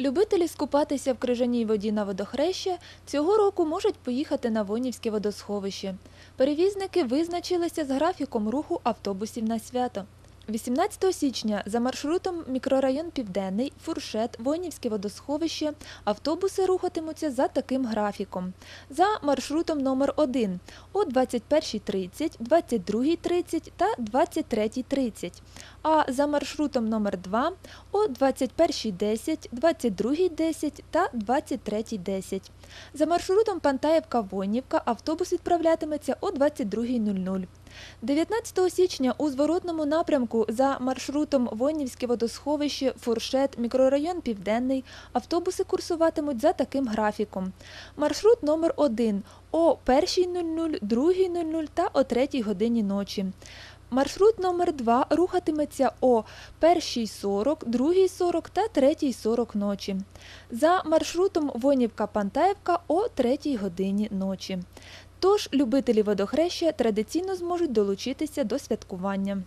Любителі скупатися в крижаній воді на водохреще цього року можуть поїхати на Вонівське водосховище. Перевізники визначилися з графіком руху автобусів на свято. 18 січня за маршрутом мікрорайон Південний, Фуршет, Вонівське водосховище автобуси рухатимуться за таким графіком. За маршрутом номер 1 о 21.30, 22.30 та 23.30. А за маршрутом номер 2 о 21.10, 22.10 та 23.10. За маршрутом Пантаєвка-Вонівка автобус відправлятиметься о 22.00. 19 січня у зворотному напрямку за маршрутом Вонівське водосховище, Фуршет, мікрорайон Південний автобуси курсуватимуть за таким графіком. Маршрут номер 1 о 1.00, 2.00 та о 3 годині ночі. Маршрут номер 2 рухатиметься о 1.40, 2.40 та 3.40 ночі. За маршрутом Вонівка-Пантаєвка о 3 годині ночі. Тож любителі водохреща традиційно зможуть долучитися до святкування.